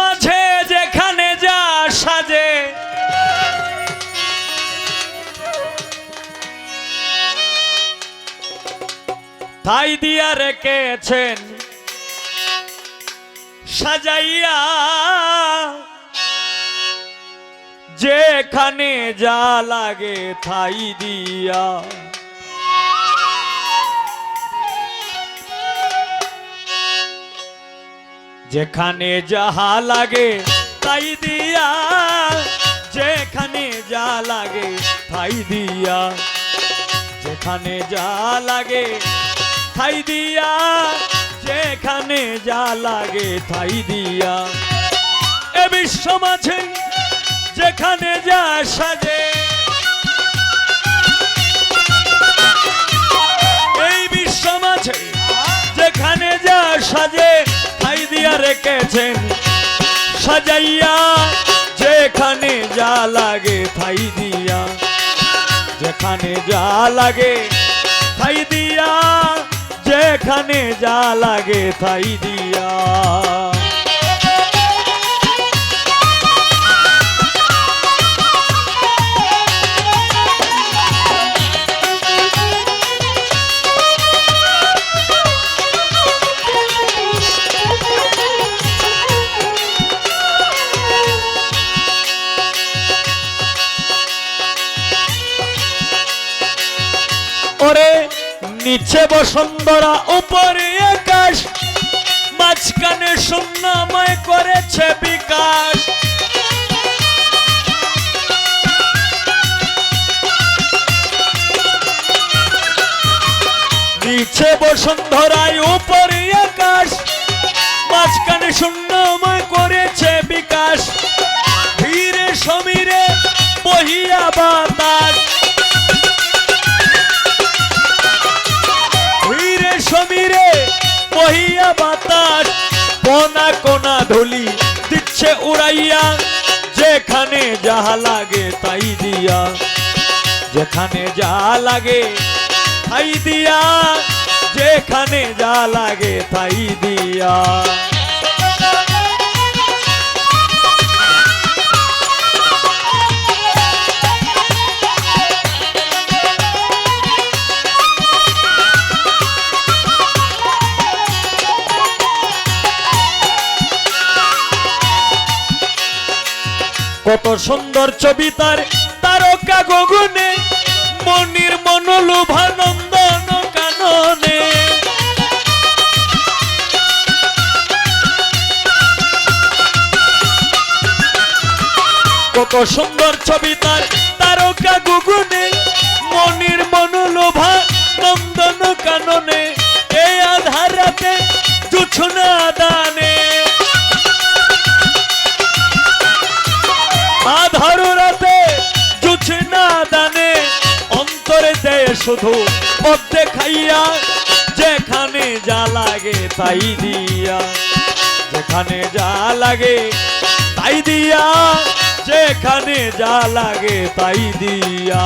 মাঝে যেখানে যা সাজে। তাই দিয়া রেখেছেন। সাজাইয়া যেখানে যা লাগে থাই দিয়া। যেখানে যাহা লাগে, তাই দিয়া। যেখানে যা লাগে, তাই দিয়া। যেখানে যা লাগে, তাই দিয়া। যেখানে যা লাগে, তাই দিয়া। এ বিশ্ব মাঝে যেখানে যা সাজে রেখেছেন। সাজাইয়া যেখানে যা লাগে ঠাই দিয়া। যেখানে যা লাগে ঠাই দিয়া, যেখানে যা লাগে ঠাই দিয়া। ওরে নিচে বসুন্ধরা, উপরে আকাশ। মাঝখানে শূন্যময় করেছে বিকাশ। নিচে বসুন্ধরায়, উপরে আকাশ। মাঝখানে শূন্যময় করেছে বিকাশ। ধীরে সমীরে বহিয়া বাতাস সমীরে বহিয়া বাতাস কোনা কোনা ধুলি দিচ্ছে উড়াইয়া, যেখানে যাহা লাগে তাই দিয়া। যেখানে যা লাগে তাই দিয়া, যেখানে যা লাগে তাই দিয়া। সুন্দর ছবি তার তারকা গগনে, মনির মনোলোভানন্দন কাননে। কত সুন্দর ছবি তার তারকা গুগুনে, মনির মনোলোভা শুধু পথ খাইয়া, যেখানে যা লাগে তাই দিয়া। যেখানে যা লাগে তাই দিয়া, যেখানে যা লাগে তাই দিয়া।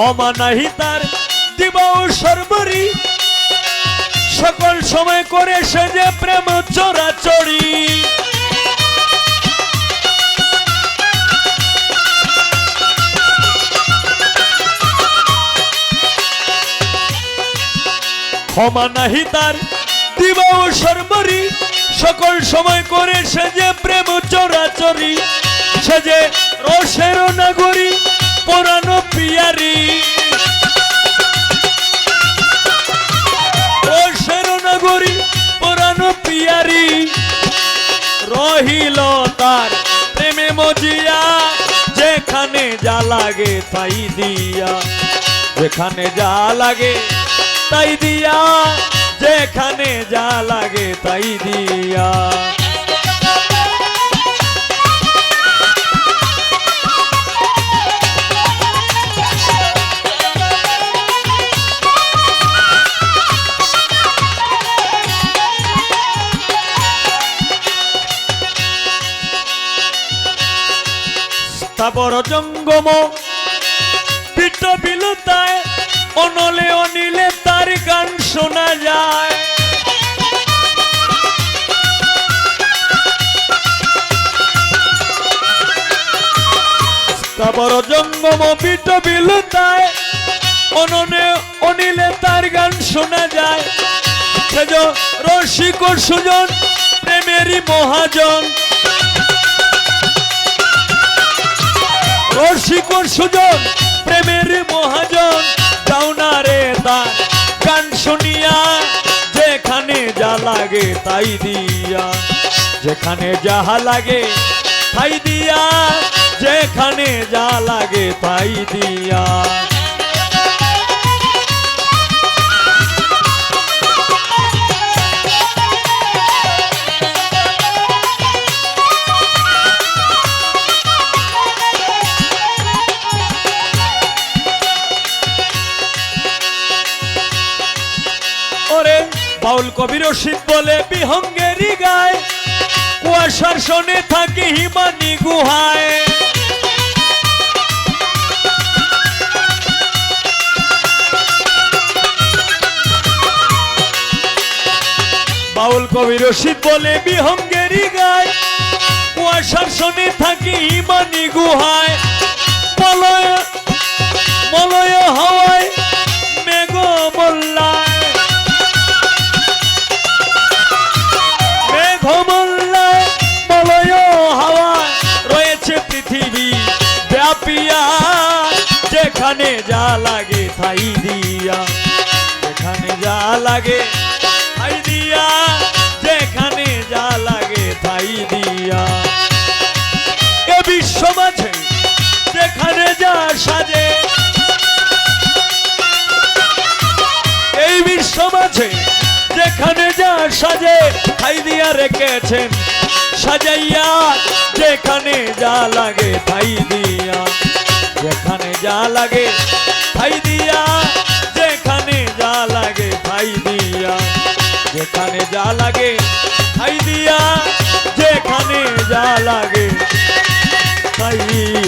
ক্ষমা নাহি তার, দিবাও সর্বরি। সকল সময় করে সে যে প্রেম চোরাচড়ি ক্ষমা নাহি তার, দিবাও সর্বরি। সকল সময় করে সে যে প্রেম চোরাচরি সে যে রসের নাগরী। পুরানো পিয়ারি। নাগরী পুরানো পিয়ারি। রহিল তার প্রেমে মজিয়া, যেখানে যা লাগে তাই দিয়া। যেখানে যা লাগে তাই দিয়া, যেখানে যা লাগে তাই দিয়া। জঙ্গম। পিঠ বিলুতায়, অনলে অনিলে তার গান শোনা যায়। তারপর জঙ্গম, পিঠ বিলুতায়, অননে অনিলে তার গান শোনা যায়। সেজ রসিক সুজন, প্রেমেরই মহাজন। রসিক ও সুজন, প্রেমের মহাজন, যাও রে তার গান শুনিয়া, যেখানে যা লাগে তাই দিয়া। যেখানে যাহা লাগে তাই দিয়া, যেখানে যা লাগে তাই দিয়া। কবির রশিদ বলে, বিহঙ্গেরি গায়। কুয়াশার শোনে থাকে হিমানি গুহায়। বাউল কবি রশিদ বলে, বিহঙ্গেরি গায়। কুয়াশার শোনে থাকি হিমানি গুহায়। মলয় মলয় হাওয়ায় যেখানে যা লাগে তাই দিয়া, যেখানে যা লাগে তাই দিয়া, যেখানে যা লাগে তাই দিয়া। এ বিশ্ব মাঝে যেখানে যা সাজে, এই বিশ্ব মাঝে যেখানে যা সাজে তাই দিয়া রেখেছেন সাজাইয়া, যেখানে যা লাগে তাই দিয়া। যা লাগে ভাই দিয়া, যেখানে যা লাগে ভাই দিয়া। যেখানে যা লাগে খাই দিয়া, যেখানে যা লাগে খাই দিয়া।